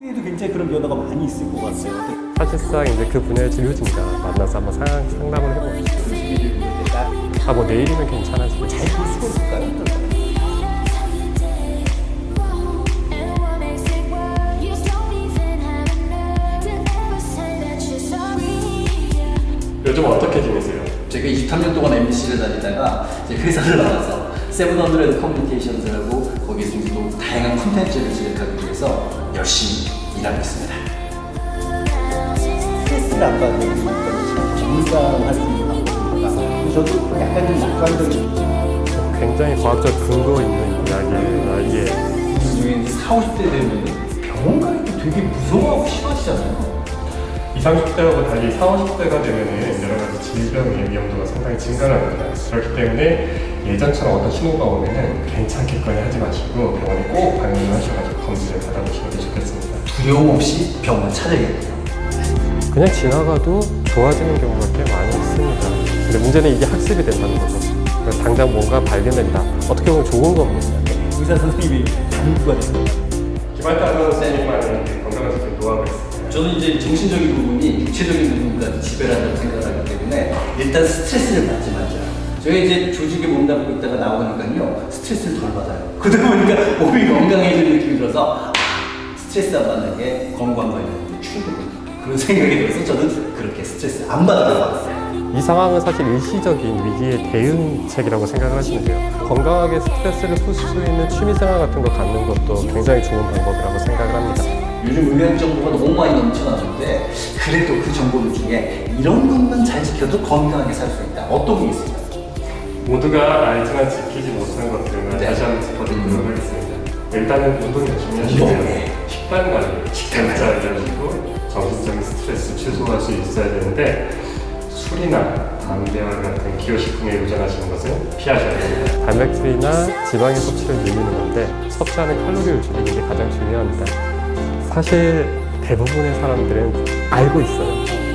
에도 굉장히 그런 변화가 많이 있을 것 같아요. 사실상 이제 그 분야의 진료진과 만나서 한번 상, 상담을 해보고 내가 아뭐 내일이면 괜찮아지고 잘 볼 수가 있을까요? 요즘 어떻게 지내세요? 제가 23년 동안 MBC를 다니다가 이제 회사를 나와서 세븐헌드레드 커뮤니케이션스라고 거기에서 또 다양한 콘텐츠를 제작하기 위해서 열심히 일하고 있습니다. 스트레스를 안 받는 건강할 수 있는? 저도 약간 좀 낙관적인 굉장히 과학적 근거 있는 이야기예요 이게 중에 4, 50대 되면 병원 가는 게 되게 무서워하고 심하시잖아요. 20, 30대하고 달리 40, 50대가 되면은 여러 가지 질병의 위험도가 상당히 증가합니다. 그렇기 때문에 예전처럼 어떤 신호가 오면은 괜찮겠거니 하지 마시고 병원에 꼭 방문을 하셔가지고 검진을 받아보시는 게 좋겠습니다. 두려움 없이 병원 찾아야겠네요. 그냥 지나가도 좋아지는 경우가 꽤 많이 있습니다. 근데 문제는 이게 학습이 된다는 거죠. 그래서 당장 뭔가 발견된다. 어떻게 보면 좋은 겁니다. 의사 선생님이 당부가 됐어요. 김한타 선생님만의 저는 이제 정신적인 부분이 육체적인 지배를 한다고 생각하기 때문에 일단 스트레스를 받지 말자. 저희가 이제 조직에 몸담고 있다가 나오니까요 스트레스를 덜 받아요. 그러다 보니까 몸이 건강해지는 느낌이 들어서 아, 스트레스 안 받는 게 건강 관련 충분히 그런 생각이 들어서 저는 그렇게 스트레스 안 받아요. 이 상황은 사실 일시적인 위기의 대응책이라고 생각을 하시면 돼요. 건강하게 스트레스를 풀수 있는 취미생활 같은 거 갖는 것도 굉장히 좋은 방법이라고 생각을 합니다. 요즘 의학 정보가 너무 많이 넘쳐나는데 그래도 그 정보들 중에 이런 것만 잘 지켜도 건강하게 살 수 있다. 어떤 게 있을까요? 모두가 알지만 지키지 못하는 것들을 네. 다시 한번 짚어드리도록 하겠습니다. 일단은 운동이 중요하시고요. 운동, 네. 식단 관리, 식단 관리. 잘 되시고 정신적인 스트레스 최소화할 수 있어야 되는데 술이나 담배와 같은 기호식품에 의존하시는 것은 피하셔야 됩니다. 단백질이나 지방의 섭취를 늘리는 건데 섭취하는 칼로리를 줄이는 게 가장 중요합니다. 사실 대부분의 사람들은 알고 있어요.